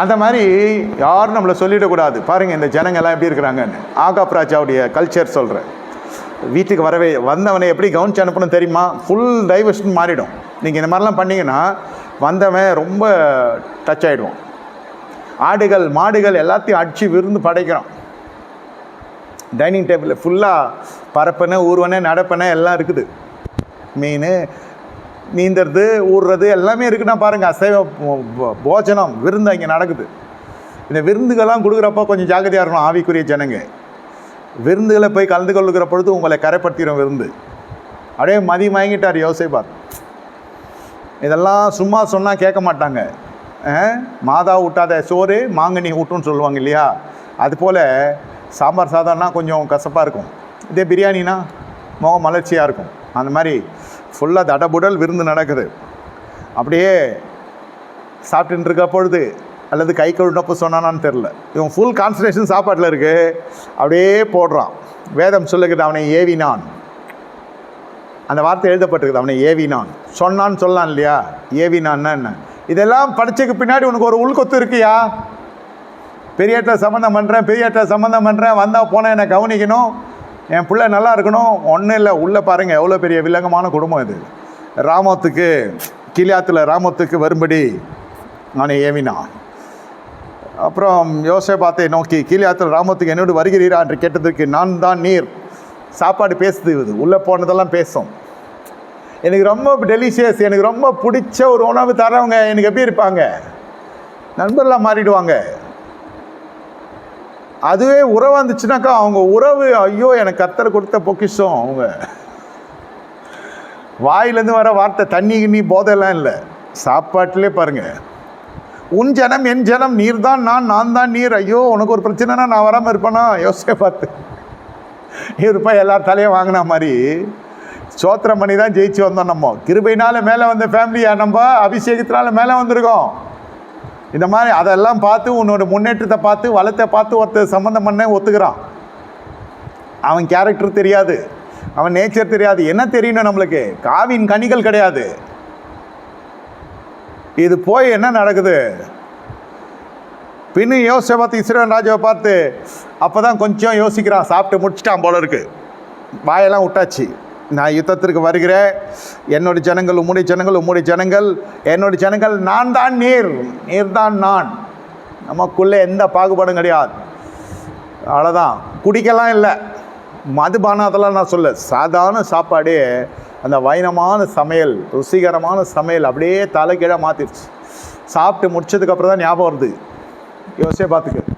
அந்த மாதிரி யாரும் நம்மளை சொல்லிடக்கூடாது. பாருங்கள் இந்த ஜனங்கள்லாம் எப்படி இருக்கிறாங்கன்னு. ஆகாப் ராஜாவுடைய கல்ச்சர் சொல்கிறேன் வீட்டுக்கு வரவே வந்தவனை எப்படி கவனிச்சு அனுப்பணும் தெரியுமா? ஃபுல் டைவர்ஷன் மாறிடும். நீங்கள் இந்த மாதிரிலாம் பண்ணிங்கன்னா வந்தவன் ரொம்ப டச் ஆகிடுவான் ஆடுகள் மாடுகள் எல்லாத்தையும் அடித்து விருந்து படைக்கிறான். டைனிங் டேபிளில் ஃபுல்லாக பரப்பனை ஊர்வனை நடப்பனை எல்லாம் இருக்குது. மீன் நீந்துறது ஊடுறது எல்லாமே இருக்குன்னா பாருங்கள் அசைவ போஜனம் விருந்து இங்கே நடக்குது. இந்த விருந்துகள்லாம் கொடுக்குறப்ப கொஞ்சம் ஜாக்கிரதையாக இருக்கணும் ஆவிக்குரிய ஜனங்க. விருந்துகளை போய் கலந்து கொள்ளுகிற பொழுது உங்களை கரைப்படுத்திடும் விருந்து. அப்படியே மதி மயங்கிட்டார் யோசிப்பார் இதெல்லாம் சும்மா சொன்னால் கேட்க மாட்டாங்க. மாதா ஊட்டாத சோறு மாங்கனி ஊட்டுன்னு சொல்லுவாங்க இல்லையா? அதுபோல் சாம்பார் சாதம்னா கொஞ்சம் கசப்பாக இருக்கும். இதே பிரியாணினா முகம் மலர்ச்சியாக இருக்கும். அந்த மாதிரி ஃபுல்லாக தடபுடல் விருந்து நடக்குது. அப்படியே சாப்பிட்டுட்டு இருக்க பொழுது அல்லது கை கழுவினப்போ சொன்னானான்னு தெரில இவன் ஃபுல் கான்சன்ட்ரேஷன் சாப்பாட்டில் இருக்குது அப்படியே போடுறான். வேதம் சொல்லுகிறது அவனை ஏவினான். அந்த வார்த்தை எழுதப்பட்டிருக்குது அவனை ஏவினான். சொன்னான்னு சொல்லலாம் இல்லையா? ஏவினான்னா என்ன? இதெல்லாம் படிச்சதுக்கு பின்னாடி உனக்கு ஒரு உள்கொத்து இருக்குயா? பெரியாட்ட சம்மந்தம் பண்ணுறேன் பெரியாட்ட சம்மந்தம் பண்ணுறேன் வந்தால் போனால் என்னை கவனிக்கணும். என் பிள்ளை நல்லா இருக்கணும். ஒன்றும் இல்லை. உள்ளே பாருங்கள் எவ்வளோ பெரிய வில்லங்கமான குடும்பம் இது. ராமத்துக்கு கிளியாத்தில் ராமத்துக்கு வரும்படி நான் ஏவினான். அப்புறம் யோசேபாத்தை நோக்கி கீழியாத்தில் ராமத்துக்கு என்னோடு வருகிறீரா என்று கேட்டதற்கு நான் தான் நீர். சாப்பாடு பேசுது இது. உள்ளே போனதெல்லாம் பேசும். எனக்கு ரொம்ப டெலிஷியஸ் எனக்கு ரொம்ப பிடிச்ச ஒரு உணவு தரவங்க. எனக்கு எப்படி இருப்பாங்க? நண்பர்லாம் மாறிடுவாங்க. அதுவே உறவு வந்துச்சுனாக்கா அவங்க உறவு ஐயோ எனக்கு கத்தரை கொடுத்த பொக்கிஷம் அவங்க. வாயிலேருந்து வர வார்த்தை தண்ணி கிண்ணி போதெல்லாம் இல்லை. சாப்பாட்டிலே பாருங்கள் உன் ஜனம் என் ஜனம் நீர் தான் நான் நான் தான் நீர். ஐயோ உனக்கு ஒரு பிரச்சனைனா நான் வராமல் இருப்பேனா? யோசிக்க பார்த்து. இருப்பா எல்லார் தலையும் வாங்கின மாதிரி. சோத்திரம் பண்ணி தான் ஜெயிச்சு வந்தோம் நம்ம. கிருபையினால மேலே வந்த ஃபேமிலியா நம்ம? அபிஷேகத்தினால மேலே வந்திருக்கோம். இந்த மாதிரி அதெல்லாம் பார்த்து உன்னோட முன்னேற்றத்தை பார்த்து வளத்தை பார்த்து ஒருத்தர் சம்மந்தம் பண்ண ஒத்துக்கிறான். அவன் கேரக்டர் தெரியாது. அவன் நேச்சர் தெரியாது. என்ன தெரியணும் நம்மளுக்கு? காவின் கனிகள் கிடையாது. இது போய் என்ன நடக்குது? பின்னு யோசிச்ச பார்த்து இஸ்ரேல் ராஜாவை பார்த்து அப்போ தான் கொஞ்சம் யோசிக்கிறான். சாப்பிட்டு முடிச்சிட்டான் போல இருக்கு. வாயெல்லாம் விட்டாச்சு. நான் யுத்தத்திற்கு வருகிறேன். என்னுடைய ஜனங்கள் உம்முடைய ஜனங்கள் உம்முடைய ஜனங்கள் என்னுடைய ஜனங்கள் நான் தான் நீர். நீர் தான் நான். நமக்குள்ளே எந்த பாகுபாடும் கிடையாது. அவ்வளோதான் குடிக்கலாம் இல்லை. மதுபானம் அதெல்லாம் நான் சொல்ல சாதாரண சாப்பாடே அந்த வைனமான சமையல் ருசிகரமான சமையல் அப்படியே தலைக்கீழாக மாற்றிடுச்சு சாப்பிட்டு முடிச்சதுக்கப்புறம் தான் ஞாபகம் வருது. யோசிச்சே பார்த்துக்கு.